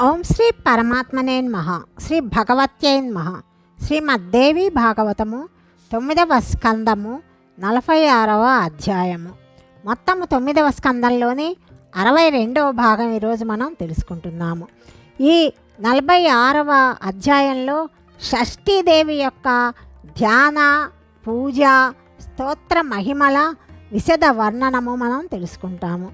ఓం శ్రీ పరమాత్మనేన్ మహా శ్రీ భగవత్యేన్మహ శ్రీమద్దేవి భాగవతము తొమ్మిదవ స్కందము నలభై ఆరవ అధ్యాయము. మొత్తము తొమ్మిదవ స్కందంలోని అరవై రెండవ భాగం ఈరోజు మనం తెలుసుకుంటున్నాము. ఈ నలభై ఆరవ అధ్యాయంలో షష్ఠీదేవి యొక్క ధ్యాన పూజ స్తోత్ర మహిమల విశద వర్ణనము మనం తెలుసుకుంటాము.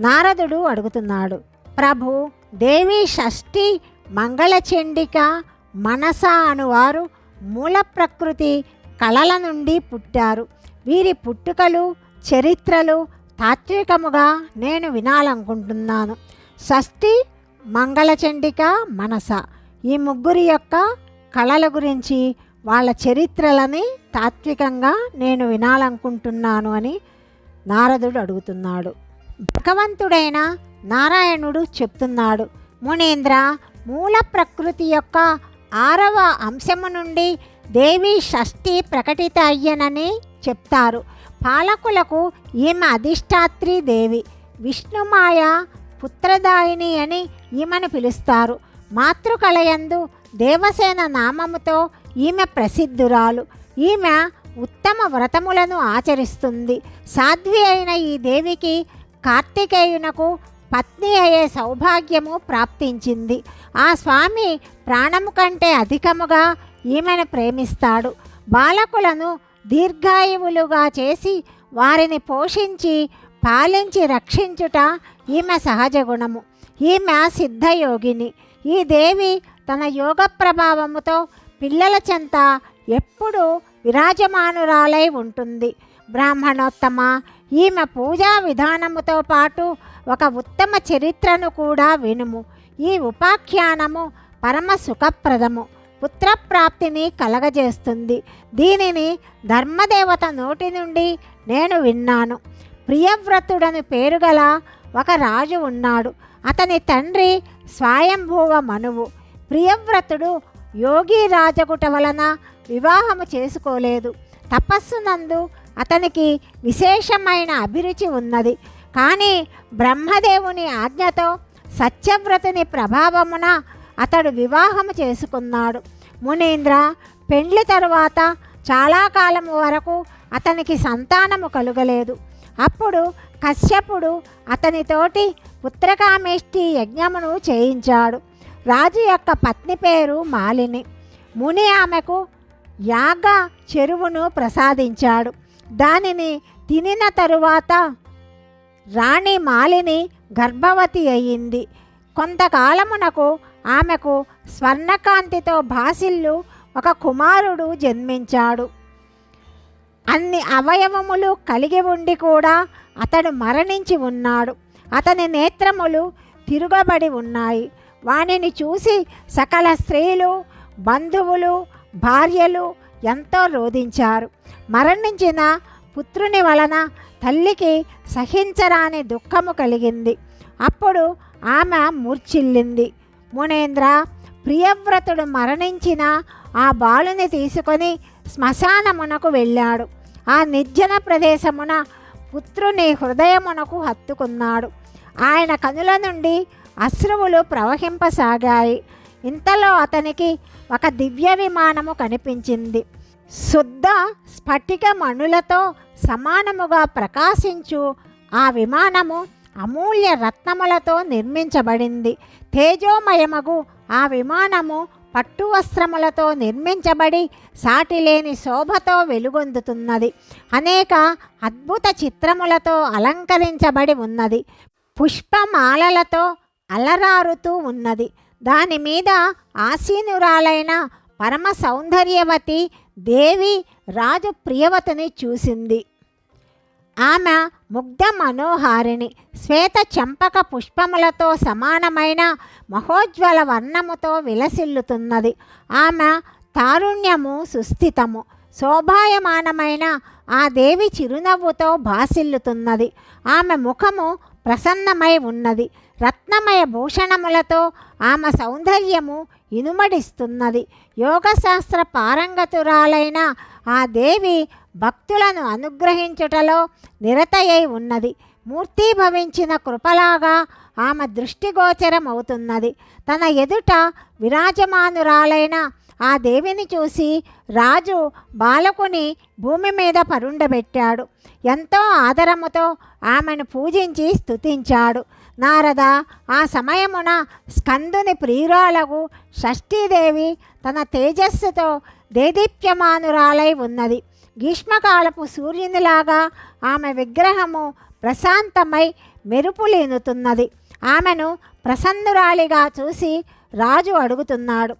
నారదుడు అడుగుతున్నాడు ప్రభు దేవి షష్ఠి మంగళచండిక మనస అనువారు మూల ప్రకృతి కళల నుండి పుట్టారు. వీరి పుట్టుకలు చరిత్రలు తాత్వికముగా నేను వినాలనుకుంటున్నాను. షష్ఠి మంగళచండిక మనస ఈ ముగ్గురి యొక్క కళల గురించి వాళ్ళ చరిత్రలని తాత్వికంగా నేను వినాలనుకుంటున్నాను అని నారదుడు అడుగుతున్నాడు. భగవంతుడైన నారాయణుడు చెప్తున్నాడు మునేంద్ర మూల ప్రకృతి యొక్క ఆరవ అంశము నుండి దేవి షష్ఠి ప్రకటిత అయ్యనని చెప్తారు. పాలకులకు ఈమె అధిష్టాత్రి దేవి. విష్ణుమాయ పుత్రదాయిని అని ఈమెను పిలుస్తారు. మాతృకళయందు దేవసేన నామముతో ఈమె ప్రసిద్ధురాలు. ఈమె ఉత్తమ వ్రతములను ఆచరిస్తుంది. సాధ్వి అయిన ఈ దేవికి కార్తికేయునకు పత్ని అయ్యే సౌభాగ్యము ప్రాప్తించింది. ఆ స్వామి ప్రాణము కంటే అధికముగా ఈమెను ప్రేమిస్తాడు. బాలకులను దీర్ఘాయువులుగా చేసి వారిని పోషించి పాలించి రక్షించుట ఈమె సహజ గుణము. ఈమె సిద్ధయోగిని. ఈ దేవి తన యోగ ప్రభావముతో పిల్లల చెంత ఎప్పుడూ విరాజమానురాలై ఉంటుంది. బ్రాహ్మణోత్తమ ఈమె పూజా విధానముతో పాటు ఒక ఉత్తమ చరిత్రను కూడా వినుము. ఈ ఉపాఖ్యానము పరమ సుఖప్రదము. పుత్రప్రాప్తిని కలగజేస్తుంది. దీనిని ధర్మదేవత నోటి నుండి నేను విన్నాను. ప్రియవ్రతుడని పేరుగల ఒక రాజు ఉన్నాడు. అతని తండ్రి స్వయంభూవ మనువు ప్రియవ్రతుడు యోగి రాజగుట వలన వివాహము చేసుకోలేదు. తపస్సునందు అతనికి విశేషమైన అభిరుచి ఉన్నది. కానీ బ్రహ్మదేవుని ఆజ్ఞతో సత్యవ్రతుని ప్రభావమున అతడు వివాహము చేసుకున్నాడు. మునీంద్ర పెండ్లి తరువాత చాలా కాలం వరకు అతనికి సంతానము కలుగలేదు. అప్పుడు కశ్యపుడు అతనితోటి పుత్రకామేష్టి యజ్ఞమును చేయించాడు. రాజు యొక్క పత్ని పేరు మాలిని. ముని ఆమెకు యాగ చెరువును ప్రసాదించాడు. దానిని తినిన తరువాత రాణి మాలిని గర్భవతి అయ్యింది కొంతకాలమునకు ఆమెకు స్వర్ణకాంతితో భాసిల్లు ఒక కుమారుడు జన్మించాడు. అన్ని అవయవములు కలిగి ఉండి కూడా అతడు మరణించి ఉన్నాడు. అతని నేత్రములు తిరుగబడి ఉన్నాయి. వానిని చూసి సకల స్త్రీలు బంధువులు భార్యలు ఎంతో రోధించారు. మరణించిన పుత్రుని వలన తల్లికి సహించరాని దుఃఖము కలిగింది. అప్పుడు ఆమె మూర్ఛిల్లింది. మునేంద్ర ప్రియవ్రతుడు మరణించిన ఆ బాలుని తీసుకొని శ్మశానమునకు వెళ్ళాడు. ఆ నిర్జన ప్రదేశమున పుత్రుని హృదయమునకు హత్తుకున్నాడు. ఆయన కనుల నుండి అశ్రువులు ప్రవహింపసాగాయి. ఇంతలో అతనికి ఒక దివ్య విమానము కనిపించింది. శుద్ధ స్ఫటిక మణులతో సమానముగా ప్రకాశించు ఆ విమానము అమూల్య రత్నములతో నిర్మించబడింది. తేజోమయమగు ఆ విమానము పట్టు వస్త్రములతో నిర్మించబడి సాటిలేని శోభతో వెలుగొందుతున్నది. అనేక అద్భుత చిత్రములతో అలంకరించబడి ఉన్నది. పుష్పమాలలతో అలరారుతూ ఉన్నది. దాని మీద ఆసీనురాలైన పరమ సౌందర్యవతి దేవి రాజు ప్రియవతిని చూసింది. ఆమె ముగ్ధ మనోహారిణి శ్వేత చంపక పుష్పములతో సమానమైన మహోజ్వల వర్ణముతో విలసిల్లుతున్నది. ఆమె తారుణ్యము సుస్థితము శోభాయమానమైన ఆ దేవి చిరునవ్వుతో భాసిల్లుతున్నది. ఆమె ముఖము ప్రసన్నమై ఉన్నది. రత్నమయ భూషణములతో ఆమె సౌందర్యము ఇనుమడిస్తున్నది. యోగశాస్త్ర పారంగతురాలైన ఆ దేవి భక్తులను అనుగ్రహించుటలో నిరతయై ఉన్నది. మూర్తీభవించిన కృపలాగా ఆమె దృష్టిగోచరం అవుతున్నది తన ఎదుట విరాజమానురాలైన ఆ దేవిని చూసి రాజు బాలకుని భూమి మీద పరుండబెట్టాడు. ఎంతో ఆదరముతో ఆమెను పూజించి స్తుతించాడు. నారద ఆ సమయమున స్కందుని ప్రియురాలకు షష్ఠీదేవి తన తేజస్సుతో దేదీప్యమానురాలై ఉన్నది. గ్రీష్మకాలపు సూర్యునిలాగా ఆమె విగ్రహము ప్రశాంతమై మెరుపులేనుతున్నది. ఆమెను ప్రసన్నురాలిగా చూసి రాజు అడుగుతున్నాడు.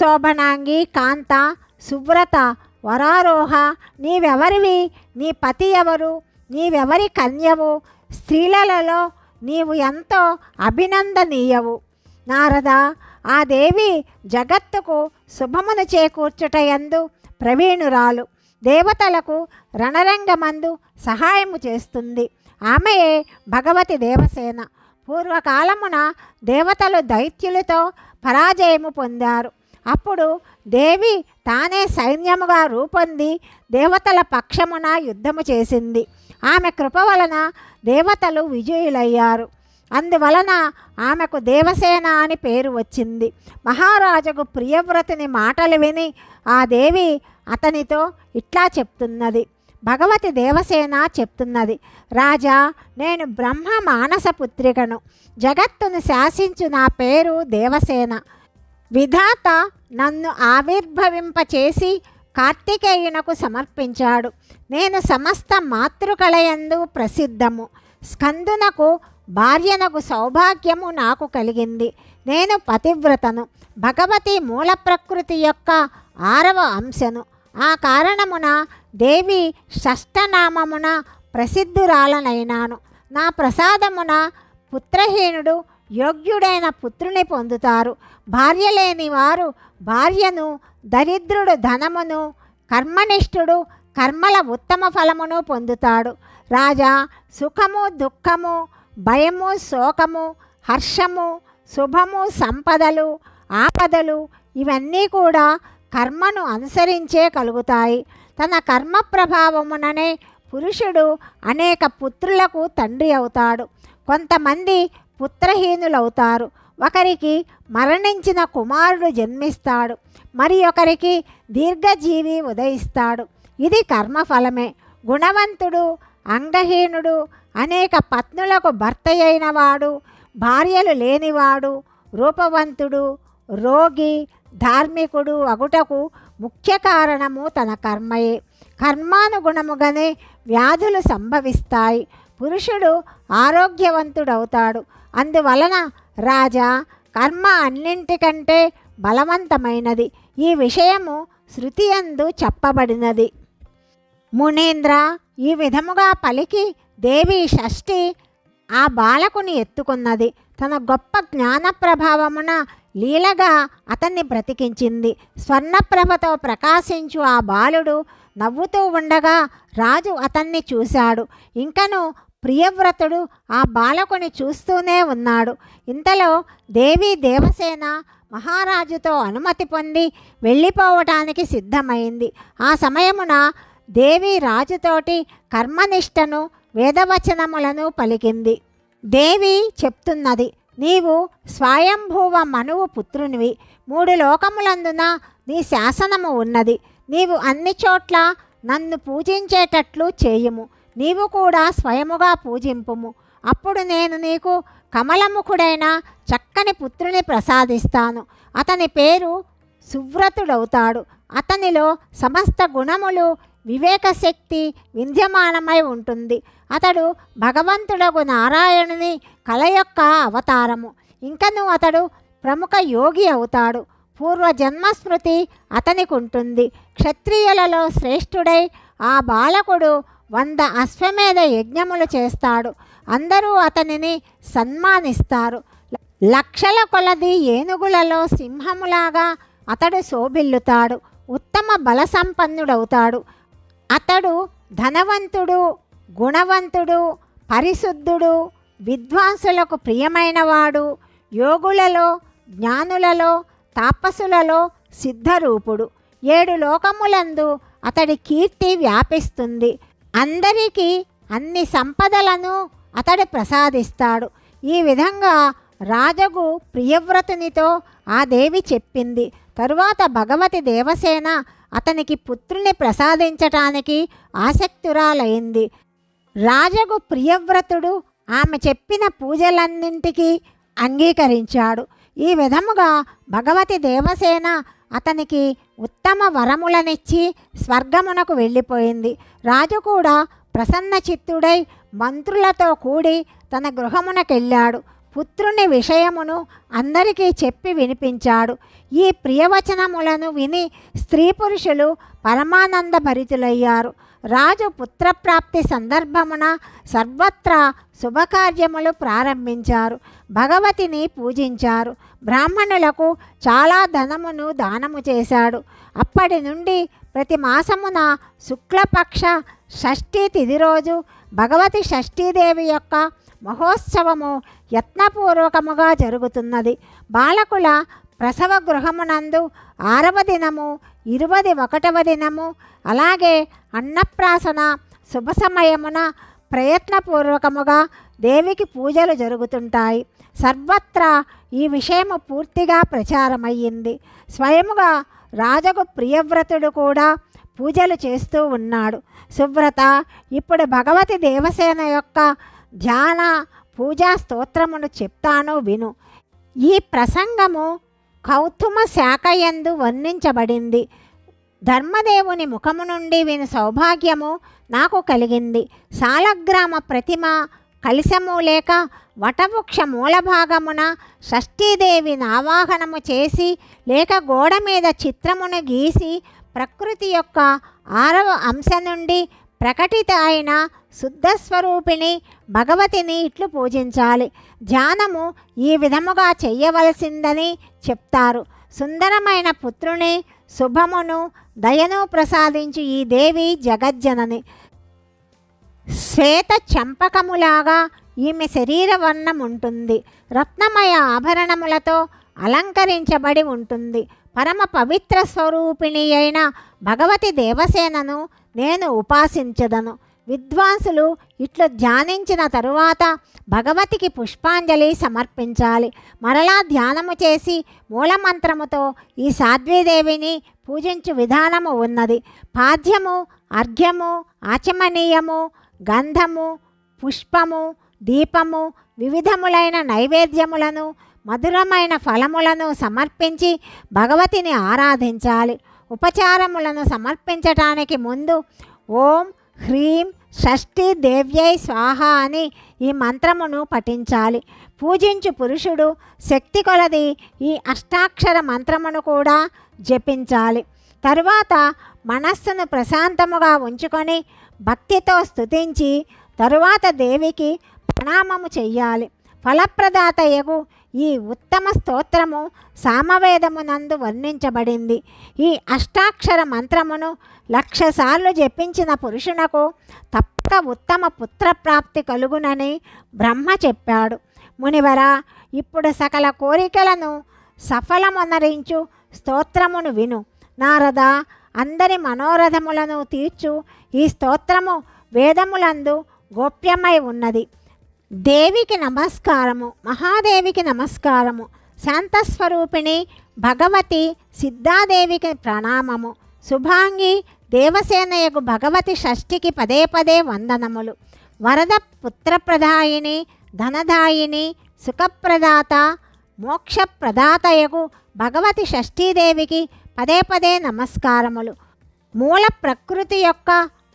శోభనాంగి కాంత సువ్రత వరారోహ నీవెవరివి? నీ పతి ఎవరు? నీవెవరి కన్యవు? స్త్రీలలో నీవు ఎంతో అభినందనీయవు. నారద ఆ దేవి జగత్తుకు శుభమును చేకూర్చుటయందు ప్రవీణురాలు. దేవతలకు రణరంగమందు సహాయము చేస్తుంది. ఆమెయే భగవతి దేవసేన. పూర్వకాలమున దేవతలు దైత్యులతో పరాజయము పొందారు. అప్పుడు దేవి తానే సైన్యముగా రూపొంది దేవతల పక్షమున యుద్ధము చేసింది. ఆమె కృప వలన దేవతలు విజయులయ్యారు. అందువలన ఆమెకు దేవసేన అని పేరు వచ్చింది. మహారాజుకు ప్రియవ్రతుని మాటలు విని ఆ దేవి అతనితో ఇట్లా చెప్తున్నది. భగవతి దేవసేన చెప్తున్నది రాజా నేను బ్రహ్మ మానస పుత్రికను. జగత్తును శాసించు నా పేరు దేవసేన. విధాత నన్ను ఆవిర్భవింపచేసి కార్తికేయునకు సమర్పించాడు. నేను సమస్త మాతృకళయందు ప్రసిద్ధము. స్కందునకు భార్యనకు సౌభాగ్యము నాకు కలిగింది. నేను పతివ్రతను. భగవతి మూల ప్రకృతి యొక్క ఆరవ అంశను. ఆ కారణమున దేవి షష్టనామమున ప్రసిద్ధురాలనైనాను. నా ప్రసాదమున పుత్రహీనుడు యోగ్యుడైన పుత్రుని పొందుతారు. భార్య లేని వారు భార్యను దరిద్రుడు ధనమును కర్మనిష్ఠుడు కర్మల ఉత్తమ ఫలమును పొందుతాడు. రాజా సుఖము దుఃఖము భయము శోకము హర్షము శుభము సంపదలు ఆపదలు ఇవన్నీ కూడా కర్మను అనుసరించే కలుగుతాయి. తన కర్మ ప్రభావముననే పురుషుడు అనేక పుత్రులకు తండ్రి అవుతాడు. కొంతమంది పుత్రహీనులవుతారు. ఒకరికి మరణించిన కుమారుడు జన్మిస్తాడు. మరి ఒకరికి దీర్ఘజీవి ఉదయిస్తాడు. ఇది కర్మఫలమే. గుణవంతుడు అంగహీనుడు అనేక పత్నులకు భర్త అయినవాడు భార్యలు లేనివాడు రూపవంతుడు రోగి ధార్మికుడు అగుటకు ముఖ్య కారణము తన కర్మయే. కర్మానుగుణముగానే వ్యాధులు సంభవిస్తాయి. పురుషుడు ఆరోగ్యవంతుడవుతాడు. అందువలన రాజా కర్మ అన్నింటికంటే బలవంతమైనది. ఈ విషయము శృతి అందు చెప్పబడినది. మునీంద్ర ఈ విధముగా పలికి దేవి షష్ఠి ఆ బాలకుని ఎత్తుకున్నది. తన గొప్ప జ్ఞాన ప్రభావమున లీలగా అతన్ని బ్రతికించింది. స్వర్ణప్రభతో ప్రకాశించు ఆ బాలుడు నవ్వుతూ ఉండగా రాజు అతన్ని చూశాడు. ఇంకను ప్రియవ్రతుడు ఆ బాలకుని చూస్తూనే ఉన్నాడు. ఇంతలో దేవి దేవసేన మహారాజుతో అనుమతి పొంది వెళ్ళిపోవటానికి సిద్ధమైంది. ఆ సమయమున దేవి రాజుతోటి కర్మనిష్టను వేదవచనములను పలికింది. దేవి చెప్తున్నది నీవు స్వయంభూవ మనువు పుత్రునివి. మూడు లోకములందున నీ శాసనము ఉన్నది. నీవు అన్ని చోట్ల నన్ను పూజించేటట్లు చేయుము. నీవు కూడా స్వయముగా పూజింపుము. అప్పుడు నేను నీకు కమలముఖుడైన చక్కని పుత్రుని ప్రసాదిస్తాను. అతని పేరు సువ్రతుడవుతాడు. అతనిలో సమస్త గుణములు వివేకశక్తి వింధ్యమానమై ఉంటుంది. అతడు భగవంతుడగు నారాయణుని కల యొక్క అవతారము. ఇంకను అతడు ప్రముఖ యోగి అవుతాడు. పూర్వ జన్మస్మృతి అతనికి ఉంటుంది క్షత్రియులలో శ్రేష్ఠుడై ఆ బాలకుడు వంద అశ్వమేధ యజ్ఞములు చేస్తాడు. అందరూ అతనిని సన్మానిస్తారు. లక్షల కొలది ఏనుగులలో సింహములాగా అతడు శోభిల్లుతాడు. ఉత్తమ బల సంపన్నుడవుతాడు అతడు ధనవంతుడు గుణవంతుడు పరిశుద్ధుడు విద్వాంసులకు ప్రియమైనవాడు యోగులలో జ్ఞానులలో తాపసులలో సిద్ధరూపుడు. ఏడు లోకములందు అతడి కీర్తి వ్యాపిస్తుంది. అందరికీ అన్ని సంపదలను అతడు ప్రసాదిస్తాడు. ఈ విధంగా రాజగు ప్రియవ్రతునితో ఆ దేవి చెప్పింది. తరువాత భగవతి దేవసేన అతనికి పుత్రుని ప్రసాదించటానికి ఆసక్తురాలైంది. రాజగు ప్రియవ్రతుడు ఆమె చెప్పిన పూజలన్నింటికీ అంగీకరించాడు. ఈ విధముగా భగవతి దేవసేన అతనికి ఉత్తమ వరములనిచ్చి స్వర్గమునకు వెళ్ళిపోయింది. రాజు కూడా ప్రసన్న చిత్తుడై మంత్రులతో కూడి తన గృహమునకెళ్ళాడు. పుత్రుని విషయమును అందరికీ చెప్పి వినిపించాడు. ఈ ప్రియవచనములను విని స్త్రీ పురుషులు పరమానంద భరితులయ్యారు రాజు పుత్రప్రాప్తి సందర్భమున సర్వత్రా శుభకార్యములు ప్రారంభించారు. భగవతిని పూజించారు. బ్రాహ్మణులకు చాలా ధనమును దానము చేశాడు. అప్పటి నుండి ప్రతి మాసమున శుక్లపక్ష షష్ఠీ తిథి రోజు భగవతి షష్ఠీదేవి యొక్క మహోత్సవము యత్నపూర్వకముగా జరుగుతున్నది. బాలకుల ప్రసవ గృహమునందు ఆరవ దినము ఇరువది ఒకటవ దినము అలాగే అన్నప్రాసన శుభ సమయమున ప్రయత్నపూర్వకముగా దేవికి పూజలు జరుగుతుంటాయి. సర్వత్రా ఈ విషయము పూర్తిగా ప్రచారమయ్యింది. స్వయముగా రాజగు ప్రియవ్రతుడు కూడా పూజలు చేస్తూ ఉన్నాడు. సువ్రత ఇప్పుడు భగవతి దేవసేన యొక్క ధ్యాన పూజా స్తోత్రమును చెప్తాను విను. ఈ ప్రసంగము కౌతుమ శాఖయందు వర్ణించబడింది. ధర్మదేవుని ముఖము నుండి విని సౌభాగ్యము నాకు కలిగింది. సాలగ్రామ ప్రతిమ కలిసము లేక వటవృక్ష మూలభాగమున షష్ఠీదేవిని ఆవాహనము చేసి లేక గోడ మీద చిత్రమును గీసి ప్రకృతి యొక్క ఆరవ అంశ నుండి ప్రకటిత అయిన శుద్ధస్వరూపిణి భగవతిని ఇట్లు పూజించాలి. ధ్యానము ఈ విధముగా చెయ్యవలసిందని చెప్తారు. సుందరమైన పుత్రుని శుభమును దయను ప్రసాదించి ఈ దేవి జగజ్జనని. శ్వేత చంపకములాగా ఈమె శరీర వర్ణం ఉంటుంది రత్నమయ ఆభరణములతో అలంకరించబడి ఉంటుంది. పరమ పవిత్ర స్వరూపిణి అయిన భగవతి దేవసేనను నేను ఉపాసించదను. విద్వాంసులు ఇట్లు ధ్యానించిన తరువాత భగవతికి పుష్పాంజలి సమర్పించాలి. మరలా ధ్యానము చేసి మూలమంత్రముతో ఈ సాధ్వీదేవిని పూజించు విధానము ఉన్నది. పాద్యము అర్ఘ్యము ఆచమనీయము గంధము పుష్పము దీపము వివిధములైన నైవేద్యములను మధురమైన ఫలములను సమర్పించి భగవతిని ఆరాధించాలి. ఉపచారములను సమర్పించటానికి ముందు ఓం హ్రీం షష్ఠి దేవ్యై స్వాహ అని ఈ మంత్రమును పఠించాలి. పూజించు పురుషుడు శక్తి కొలది ఈ అష్టాక్షర మంత్రమును కూడా జపించాలి. తరువాత మనస్సును ప్రశాంతముగా ఉంచుకొని భక్తితో స్తుతించి తరువాత దేవికి ప్రణామము చెయ్యాలి. ఫలప్రదాతయగు ఈ ఉత్తమ స్తోత్రము సామవేదమునందు వర్ణించబడింది. ఈ అష్టాక్షర మంత్రమును లక్షసార్లు జపించిన పురుషునకు తప్పక ఉత్తమ పుత్రప్రాప్తి కలుగునని బ్రహ్మ చెప్పాడు. మునివర ఇప్పుడు సకల కోరికలను సఫలమొనరించు స్తోత్రమును విను. నారద అందరి మనోరథములను తీర్చు ఈ స్తోత్రము వేదములందు గోప్యమై ఉన్నది. దేవికి నమస్కారము మహాదేవికి నమస్కారము శాంతస్వరూపిణి భగవతి సిద్ధాదేవికి ప్రణామము శుభాంగి దేవసేనయకు భగవతి షష్ఠికి పదే పదే వందనములు వరద పుత్రప్రదాయిని ధనదాయిని సుఖప్రదాత మోక్షప్రదాతయకు భగవతి షష్ఠీదేవికి పదే పదే నమస్కారములు. మూల ప్రకృతి యొక్క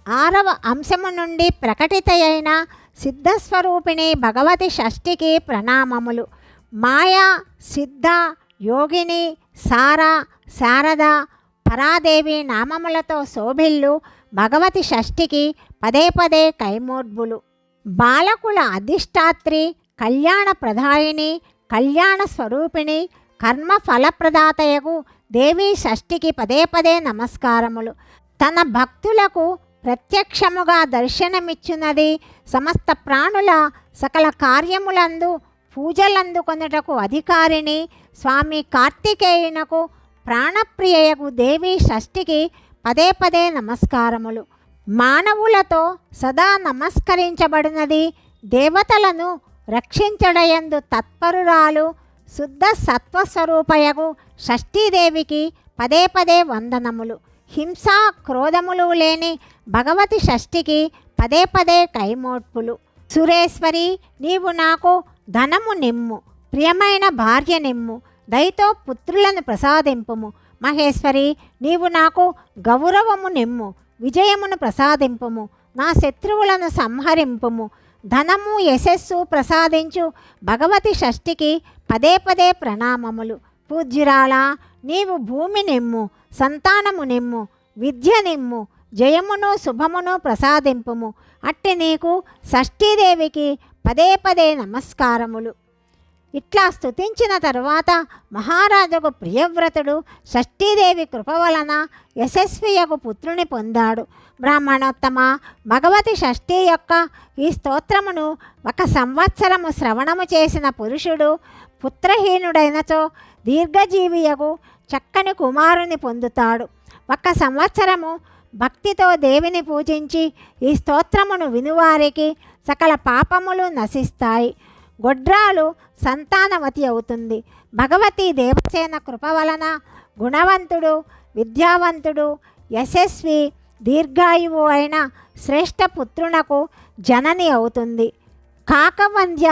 ఆరవ అంశము నుండి ప్రకటితయైన సిద్ధస్వరూపిణి భగవతి షష్ఠికి ప్రణామములు. మాయా సిద్ధ యోగిని సార శారద పరాదేవి నామములతో శోభిల్లు భగవతి షష్ఠికి పదే పదే కైమోర్బులు. బాలకుల అధిష్టాత్రి కళ్యాణ ప్రదాయిని కళ్యాణ స్వరూపిణి కర్మ ఫలప్రదాతయకు దేవి షష్ఠికి పదే పదే నమస్కారములు. తన భక్తులకు ప్రత్యక్షముగా దర్శనమిచ్చున్నది సమస్త ప్రాణుల సకల కార్యములందు పూజలందుకొనుటకు అధికారిని స్వామి కార్తికేయునకు ప్రాణప్రియయకు దేవి షష్ఠికి పదే పదే నమస్కారములు. మానవులతో సదా నమస్కరించబడినది. దేవతలను రక్షించడయందు తత్పరురాలు శుద్ధ సత్వస్వరూపయగు షష్ఠీదేవికి పదే పదే వందనములు. హింస క్రోధములు లేని భగవతి షష్ఠికి పదే పదే కైమోడ్పులు. సురేశ్వరి నీవు నాకు ధనము నిమ్ము ప్రియమైన భార్య నిమ్ము దయతో పుత్రులను ప్రసాదింపుము. మహేశ్వరి నీవు నాకు గౌరవము నిమ్ము విజయమును ప్రసాదింపుము నా శత్రువులను సంహరింపుము. ధనము యశస్సు ప్రసాదించు భగవతి షష్ఠికి పదే పదే ప్రణామములు. పూజ్యురాలా నీవు భూమి నిమ్ము సంతానము నిమ్ము విద్య నిమ్ము జయమును శుభమును ప్రసాదింపుము. అట్టి నీకు షష్ఠీదేవికి పదే పదే నమస్కారములు. ఇట్లా స్థుతించిన తరువాత మహారాజుకు ప్రియవ్రతుడు షష్ఠీదేవి కృప వలన యశస్వియకు పుత్రుని పొందాడు. బ్రాహ్మణోత్తమ భగవతి షష్ఠి యొక్క ఈ స్తోత్రమును ఒక సంవత్సరము శ్రవణము చేసిన పురుషుడు పుత్రహీనుడైనచో దీర్ఘజీవియకు చక్కని కుమారుని పొందుతాడు. ఒక సంవత్సరము భక్తితో దేవిని పూజించి ఈ స్తోత్రమును వినువారికి సకల పాపములు నశిస్తాయి. గొడ్రాలు సంతానవతి అవుతుంది. భగవతి దేవసేన కృప వలన గుణవంతుడు విద్యావంతుడు యశస్వి దీర్ఘాయువు అయిన శ్రేష్ఠ పుత్రునకు జనని అవుతుంది. కాకవంద్య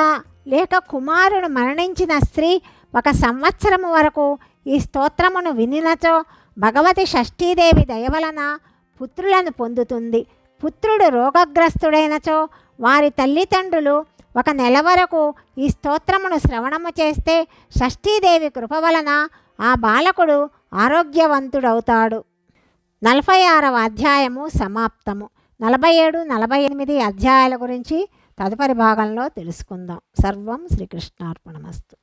లేక కుమారుడు మరణించిన స్త్రీ ఒక సంవత్సరము వరకు ఈ స్తోత్రమును వినినచో భగవతి షష్ఠీదేవి దయవలన పుత్రులను పొందుతుంది. పుత్రుడు రోగగ్రస్తుడైనచో వారి తల్లిదండ్రులు ఒక నెల వరకు ఈ స్తోత్రమును శ్రవణము చేస్తే షష్ఠీదేవి కృప వలన ఆ బాలకుడు ఆరోగ్యవంతుడవుతాడు. నలభై ఆరవ అధ్యాయము సమాప్తము. నలభై ఏడు నలభై ఎనిమిది అధ్యాయాల గురించి తదుపరి భాగంలో తెలుసుకుందాం. సర్వం శ్రీకృష్ణార్పణమస్తు.